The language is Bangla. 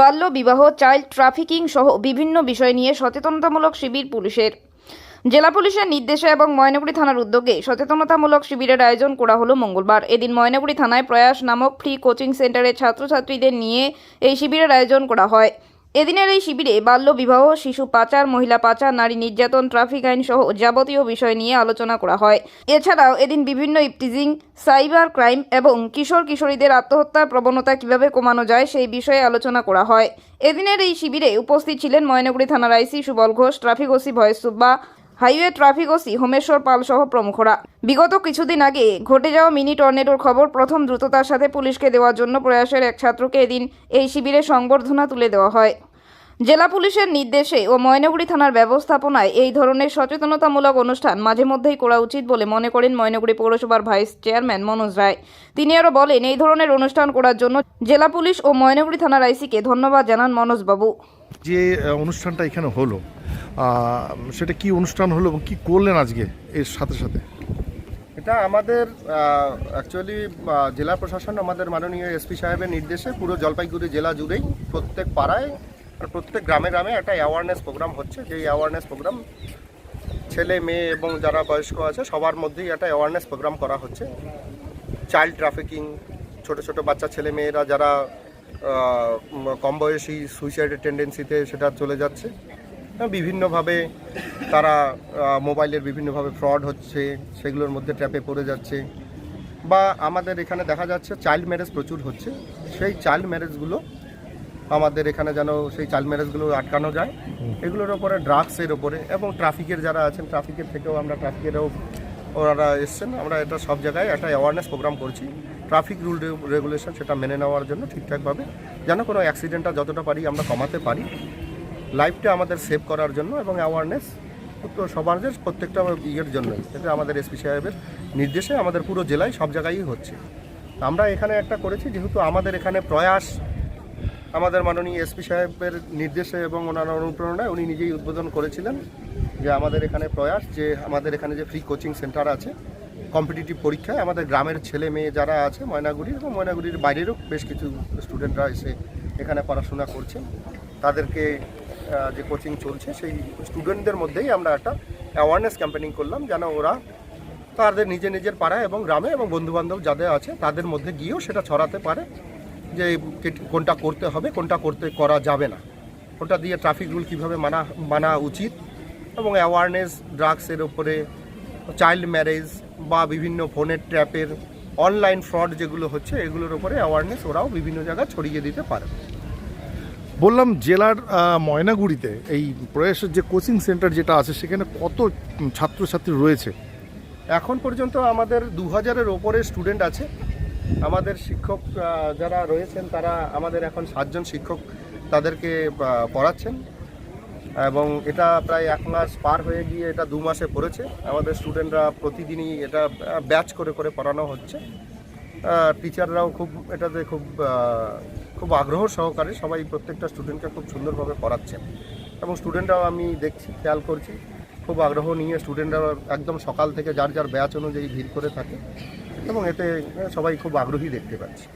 বাল্য, বিবাহ, চাইল্ড ট্রাফিকিং সহ বিভিন্ন বিষয় নিয়ে সচেতনতামূলক শিবির পুলিশের। জেলা পুলিশের নির্দেশে এবং ময়নাগুড়ি থানার উদ্যোগে সচেতনতামূলক শিবিরের আয়োজন করা হলো মঙ্গলবার। এদিন ময়নাগুড়ি থানায় প্রয়াস নামক ফ্রি কোচিং সেন্টারে ছাত্রছাত্রীদের নিয়ে এই শিবিরের আয়োজন করা হয়। এদিনের এই শিবিরে বাল্য বিবাহ, শিশু পাচার, মহিলা পাচার, নারী নির্যাতন, ট্রাফিক আইন সহ যাবতীয় বিষয় নিয়ে আলোচনা করা হয়। এছাড়াও এদিন বিভিন্ন ইপটিজিং, সাইবার ক্রাইম এবং কিশোর কিশোরীদের আত্মহত্যার প্রবণতা কীভাবে কমানো যায় সেই বিষয়ে আলোচনা করা হয়। এদিনের এই শিবিরে উপস্থিত ছিলেন ময়নাগুড়ি থানার IC Subal Ghosh, traffic OC voice Subba, highway traffic OC Homeshwar Pal সহ প্রমুখরা। বিগত কিছুদিন আগে ঘটে যাওয়া মিনি টর্নেডোর খবর প্রথম দ্রুততার সাথে পুলিশকে দেওয়ার জন্য প্রয়াসের এক ছাত্রকে এদিন এই শিবিরে সংবর্ধনা তুলে দেওয়া হয়। জেলা পুলিশের নির্দেশে ও ময়নাগুড়ি থানার ব্যবস্থাপনায় এই ধরনের সচেতনতামূলক অনুষ্ঠান মাঝে মধ্যেই করা উচিত বলে মনে করেন ময়নাগুড়ি পৌরসভার ভাইস চেয়ারম্যান মনোজ রায়। তিনি আরও বলেন এই ধরনের অনুষ্ঠান করার জন্য জেলা পুলিশ ও ময়নাগুড়ি থানার আইসিকে ধন্যবাদ জানান মনোজবাবু যে অনুষ্ঠানটা এখানে হলো সেটা কি অনুষ্ঠান হলো এবং কি করলেন আজকে এর সাথে সাথে? এটা আমাদের অ্যাকচুয়ালি জেলা প্রশাসন আমাদের মাননীয় এসপি সাহেবের নির্দেশে পুরো জলপাইগুড়ি জেলা জুড়েই প্রত্যেক পাড়ায় আর প্রত্যেক গ্রামে গ্রামে একটা অ্যাওয়ারনেস প্রোগ্রাম হচ্ছে। যেই অ্যাওয়ারনেস প্রোগ্রাম ছেলে, মেয়ে এবং যারা বয়স্ক আছে, সবার মধ্যেই একটা অ্যাওয়ারনেস প্রোগ্রাম করা হচ্ছে। চাইল্ড ট্রাফিকিং ছোট ছোট বাচ্চা, ছেলে, মেয়েরা যারা কম বয়সী সুইসাইডের টেন্ডেন্সিতে সেটা চলে যাচ্ছে। বিভিন্নভাবে তারা মোবাইলের বিভিন্নভাবে ফ্রড হচ্ছে, সেগুলোর মধ্যে ট্র্যাপে পড়ে যাচ্ছে। বা আমাদের এখানে দেখা যাচ্ছে চাইল্ড ম্যারেজ প্রচুর হচ্ছে। সেই চাইল্ড ম্যারেজগুলো আমাদের এখানে যেন সেই চাইল্ড ম্যারেজগুলো আটকানো যায়। এগুলোর ওপরে ড্রাগসের ওপরে এবং ট্রাফিকের যারা আছেন ট্রাফিকের থেকেও আমরা ট্রাফিকেরও ওনারা এসছেন। আমরা এটা সব জায়গায় একটা অ্যাওয়ারনেস প্রোগ্রাম করছি। ট্রাফিক রুল রেগুলেশন সেটা মেনে নেওয়ার জন্য ঠিকঠাকভাবে। যেন কোনো অ্যাক্সিডেন্টটা যতটা পারি আমরা কমাতে পারি। লাইফটা আমাদের সেভ করার জন্য এবং অ্যাওয়ারনেস তো সমাজের প্রত্যেকটা ইয়ের জন্যই। এটা আমাদের এসপি সাহেবের নির্দেশে আমাদের পুরো জেলায় সব জায়গায়ই হচ্ছে। আমরা এখানে একটা করেছি যেহেতু আমাদের এখানে প্রয়াস আমাদের মাননীয় এসপি সাহেবের নির্দেশে এবং ওনার অনুপ্রেরণায় উনি নিজেই উদ্বোধন করেছিলেন যে আমাদের এখানে প্রয়াস, যে আমাদের এখানে যে ফ্রি কোচিং সেন্টার আছে কম্পিটিটিভ পরীক্ষায় আমাদের গ্রামের ছেলে মেয়ে যারা আছে ময়নাগুড়ির এবং ময়নাগুড়ির বাইরেরও বেশ কিছু স্টুডেন্টরা এসে এখানে পড়াশোনা করছেন। তাদেরকে যে কোচিং চলছে, সেই স্টুডেন্টদের মধ্যেই আমরা একটা অ্যাওয়ারনেস ক্যাম্পেনিং করলাম, যেন ওরা তাদের নিজে নিজের পাড়ায় এবং গ্রামে এবং বন্ধুবান্ধব যাদের আছে, তাদের মধ্যে গিয়েও সেটা ছড়াতে পারে। যে কোনটা করতে হবে কোনটা করতে করা যাবে না। ওটা দিয়ে ট্রাফিক রুল কীভাবে মানা মানা উচিত এবং অ্যাওয়ারনেস ড্রাগসের ওপরে চাইল্ড ম্যারেজ বা বিভিন্ন ফোনের ট্র্যাপের অনলাইন ফ্রড যেগুলো হচ্ছে এগুলোর ওপরে অ্যাওয়ারনেস ওরাও বিভিন্ন জায়গায় ছড়িয়ে দিতে পারে। বললাম জেলার ময়নাগুড়িতে এই প্রয়াসের যে কোচিং সেন্টার যেটা আছে সেখানে কত ছাত্রছাত্রী রয়েছে? এখন পর্যন্ত আমাদের দু হাজারের ওপরে স্টুডেন্ট আছে। আমাদের শিক্ষক যারা রয়েছেন, তারা আমাদের এখন সাতজন শিক্ষক তাদেরকে পড়াচ্ছেন। এবং এটা প্রায় এক মাস পার হয়ে গিয়ে এটা দু মাসে পড়েছে। আমাদের স্টুডেন্টরা প্রতিদিনই এটা ব্যাচ করে করে পড়ানো হচ্ছে। টিচাররাও খুব, এটাতে খুব খুব আগ্রহ সহকারে সবাই প্রত্যেকটা স্টুডেন্টকে খুব সুন্দরভাবে পড়াচ্ছেন এবং স্টুডেন্টরাও আমি দেখছি, খেয়াল করছি, খুব আগ্রহ নিয়ে স্টুডেন্টরা একদম সকাল থেকে যার যার ব্যাচ অনুযায়ী ভিড় করে থাকে। এবং এতে সবাই খুব আগ্রহী দেখতে পাচ্ছি।